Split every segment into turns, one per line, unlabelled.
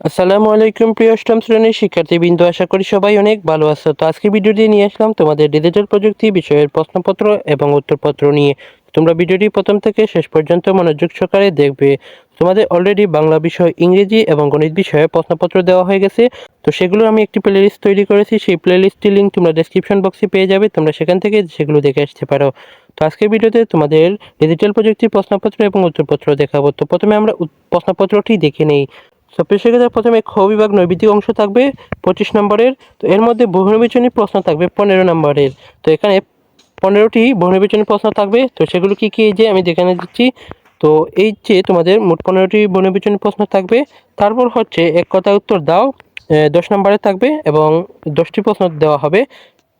আসসালামু আলাইকুম প্রিয় অষ্টম শ্রেণির শিক্ষার্থীবৃন্দ, আশা করি সবাই অনেক ভালো আছো। তো আজকে ভিডিওটি নিয়ে আসলাম তোমাদের ডিজিটাল প্রযুক্তি বিষয়ের প্রশ্নপত্র এবং উত্তরপত্র নিয়ে। তোমরা ভিডিওটি প্রথম থেকে শেষ পর্যন্ত মনোযোগ সহকারে দেখবে। তোমাদের অলরেডি বাংলা বিষয়, ইংরেজি এবং গণিত বিষয়ে প্রশ্নপত্র দেওয়া হয়ে গেছে। তো সেগুলো আমি একটি প্লেলিস্ট তৈরি করেছি। সেই প্লেলিস্টটির লিঙ্ক তোমরা ডেসক্রিপশন বক্সে পেয়ে যাবে। তোমরা সেখান থেকে সেগুলো দেখে আসতে পারো। তো আজকের ভিডিওতে তোমাদের ডিজিটাল প্রযুক্তির প্রশ্নপত্র এবং উত্তরপত্র দেখাবো। তো প্রথমে আমরা প্রশ্নপত্রটি দেখে নেই। তো পেশাগত প্রথমে খ বিভাগ নৈবিত্তিক অংশ থাকবে, পঁচিশ নম্বরের। তো এর মধ্যে বহুনির্বাচনী প্রশ্ন থাকবে, পনেরো নম্বরের। তো এখানে পনেরোটি বহুনির্বাচনী প্রশ্ন থাকবে। তো সেগুলো কী কী যে আমি দেখানে দিচ্ছি। তো এই যে তোমাদের মোট পনেরোটি বহুনির্বাচনী প্রশ্ন থাকবে, তারপর হচ্ছে এক কথা উত্তর দাও দশ নম্বরে থাকবে এবং দশটি প্রশ্ন দেওয়া হবে।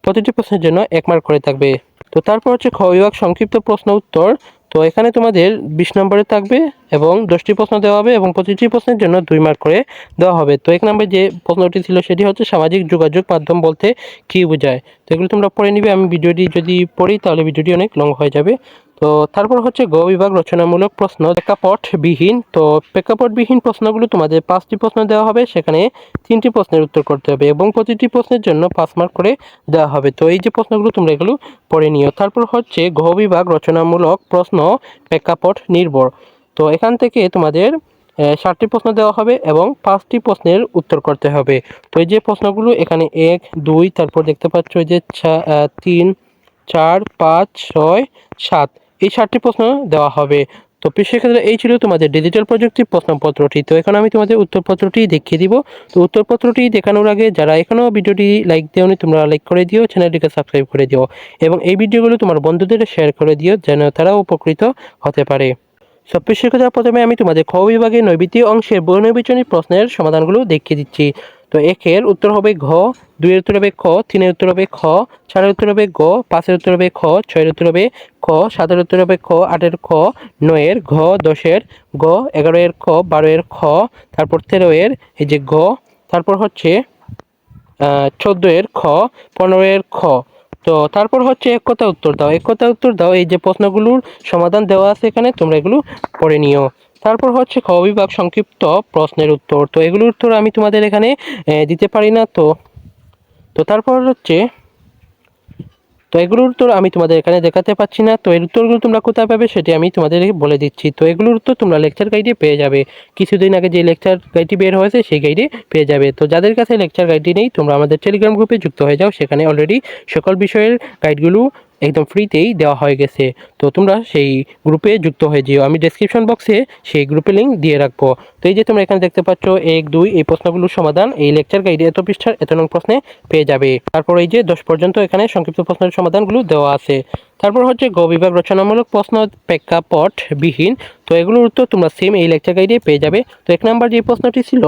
প্রতিটি প্রশ্নের জন্য এক মার্ক করে থাকবে। তো তারপর হচ্ছে খ বিভাগ সংক্ষিপ্ত প্রশ্ন উত্তর। তো এখানে তোমাদের বিশ নম্বরে থাকবে এবং দশটি প্রশ্ন দেওয়া হবে এবং প্রতিটি প্রশ্নের জন্য দুই মার্ক করে দেওয়া হবে। তো এক নম্বরে যে প্রশ্নটি ছিল সেটি হচ্ছে সামাজিক যোগাযোগ মাধ্যম বলতে কী বোঝায়? তো এগুলো তোমরা পড়ে নিবে। আমি ভিডিওটি যদি পড়ি তাহলে ভিডিওটি অনেক লং হয়ে যাবে। তো তারপর হচ্ছে গ বিভাগ রচনামূলক প্রশ্ন প্রেক্ষাপটবিহীন তো প্রেক্ষাপটবিহীন প্রশ্নগুলো তোমাদের পাঁচটি প্রশ্ন দেওয়া হবে, সেখানে তিনটি প্রশ্নের উত্তর করতে হবে এবং প্রতিটি প্রশ্নের জন্য পাঁচ মার্ক করে দেওয়া হবে। তো এই যে প্রশ্নগুলো তোমরা এগুলো পড়ে নিও। তারপর হচ্ছে ঘ বিভাগ রচনামূলক প্রশ্ন প্রেক্ষাপট নির্ভর। তো এখান থেকে তোমাদের ষাটটি প্রশ্ন দেওয়া হবে এবং পাঁচটি প্রশ্নের উত্তর করতে হবে। তো এই যে প্রশ্নগুলো এখানে এক, দুই, তারপর দেখতে পাচ্ছ এই যে তিন, চার, পাঁচ, ছয়, সাত। এই সাতটি প্রশ্ন দেওয়া হবে। তো সেক্ষেত্রে এই ছিল তোমাদের ডিজিটাল প্রযুক্তির প্রশ্নপত্রটি। তো এখন আমি তোমাদের উত্তরপত্রটি দেখিয়ে দিব। তো উত্তরপত্রটি দেখানোর আগে যারা এখনও ভিডিওটি লাইক দেওনি, তোমরা লাইক করে দিও, চ্যানেলটিকে সাবস্ক্রাইব করে দিও এবং এই ভিডিওগুলো তোমার বন্ধুদের শেয়ার করে দিও, যেন তারা উপকৃত হতে পারে। সবচেয়ে শিক্ষকরা প্রথমে আমি তোমাদের খ বিভাগে নৈবিত্তিক অংশের বহুনির্বাচনী প্রশ্নের সমাধানগুলো দেখিয়ে দিচ্ছি। তো একের উত্তর হবে ঘ, দুইয়ের উত্তর হবে খ, তিনের উত্তর হবে খ, চারের উত্তর হবে গ, পাঁচের উত্তর হবে খ, ছয়ের উত্তর হবে খ, সাতের উত্তর হবে খ, আটের খ, নয়ের ঘ, দশের গ এগারো এর খ বারো এর খ, তারপর তেরো এর এই যে গ তারপর হচ্ছে চোদ্দ এর খ পনেরো এর খ। তো তারপর হচ্ছে এক কথা উত্তর দাও, এক কথা উত্তর দাও, এই যে প্রশ্নগুলোর সমাধান দেওয়া আছে এখানে, তোমরা এগুলো পড়ে নিও। তারপর হচ্ছে খ বিভাগ সংক্ষিপ্ত প্রশ্নের উত্তর। তো এগুলোর উত্তর আমি তোমাদের এখানে দিতে পারি না, তো তো তারপর হচ্ছে, তো এগুলোর উত্তর আমি তোমাদের এখানে দেখাতে পাচ্ছি না। তো এর উত্তরগুলো তোমরা কোথায় পাবে সেটি আমি তোমাদের বলে দিচ্ছি। তো এগুলোর উত্তর তোমরা লেকচার গাইডে পেয়ে যাবে। কিছুদিন আগে যে লেকচার গাইডটি বের হয়েছে সেই গাইডে পেয়ে যাবে। তো যাদের কাছে লেকচার গাইডটি নেই, তোমরা আমাদের টেলিগ্রাম গ্রুপে যুক্ত হয়ে যাও। সেখানে অলরেডি সকল বিষয়ের গাইডগুলো একদম ফ্রিতেই দেওয়া হয়ে গেছে। তো তোমরা সেই গ্রুপে যুক্ত হয়ে যেও। আমি ডেসক্রিপশন বক্সে সেই গ্রুপে লিঙ্ক দিয়ে রাখব। তো এই যে তোমরা এখানে দেখতে পাচ্ছ, এক, দুই, এই প্রশ্নগুলোর সমাধান এই লেকচার গাইডে এত পৃষ্ঠার এত নং প্রশ্নে পেয়ে যাবে। তারপর এই যে দশ পর্যন্ত এখানে সংক্ষিপ্ত প্রশ্নের সমাধানগুলো দেওয়া আছে। তারপর হচ্ছে গ বিভাগ রচনামূলক প্রশ্ন প্রেক্ষাপট বিহীন তো এগুলোর উত্তর তোমরা সেম এই লেকচার গাইডে পেয়ে যাবে। তো এক নাম্বার যে প্রশ্নটি ছিল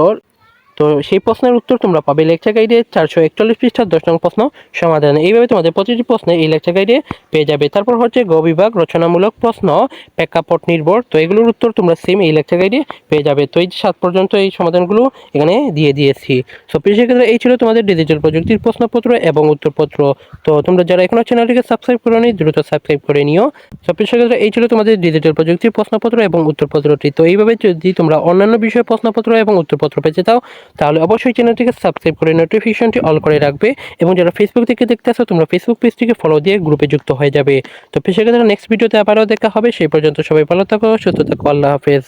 তো সেই প্রশ্নের উত্তর তোমরা পাবে লেকচার গাইডে চারশো একচল্লিশ পৃষ্ঠার দশ নং প্রশ্ন, সমাধান। এইভাবে তোমাদের প্রতিটি প্রশ্নে এই লেকচার গাইডে পেয়ে যাবে। তারপর হচ্ছে গ বিভাগ, রচনামূলক প্রশ্ন, প্রেক্ষাপট নির্ভর। তো এগুলোর উত্তর তোমরা সেম এই লেকচার গাইডে পেয়ে যাবে। তো এই সাত পর্যন্ত এই সমাধানগুলো এখানে দিয়ে দিয়েছি। সো সেক্ষেত্রে এই ছিল তোমাদের ডিজিটাল প্রযুক্তির প্রশ্নপত্র এবং উত্তরপত্র। তো তোমরা যারা এখনও চ্যানেলটিকে সাবস্ক্রাইব করোনি, দ্রুত সাবস্ক্রাইব করে নিও। সো সেক্ষেত্রে এই ছিল তোমাদের ডিজিটাল প্রযুক্তির প্রশ্নপত্র এবং উত্তরপত্রটি। তো এইভাবে যদি তোমরা অন্যান্য বিষয়ে প্রশ্নপত্র এবং উত্তরপত্র পেতে চাও তাহলে অবশ্যই চ্যানেলটিকে সাবস্ক্রাইব করে নোটিফিকেশনটি অল করে রাখবে এবং যারা ফেসবুক থেকে দেখতে আসো, তোমরা ফেসবুক পেজটিকে ফলো দিয়ে গ্রুপে যুক্ত হয়ে যাবে। তো সেক্ষেত্রে নেক্সট ভিডিওতে আবারও দেখা হবে, সেই পর্যন্ত সবাই ভালো থাকো, সুস্থ থাকো, আল্লাহ হাফেজ।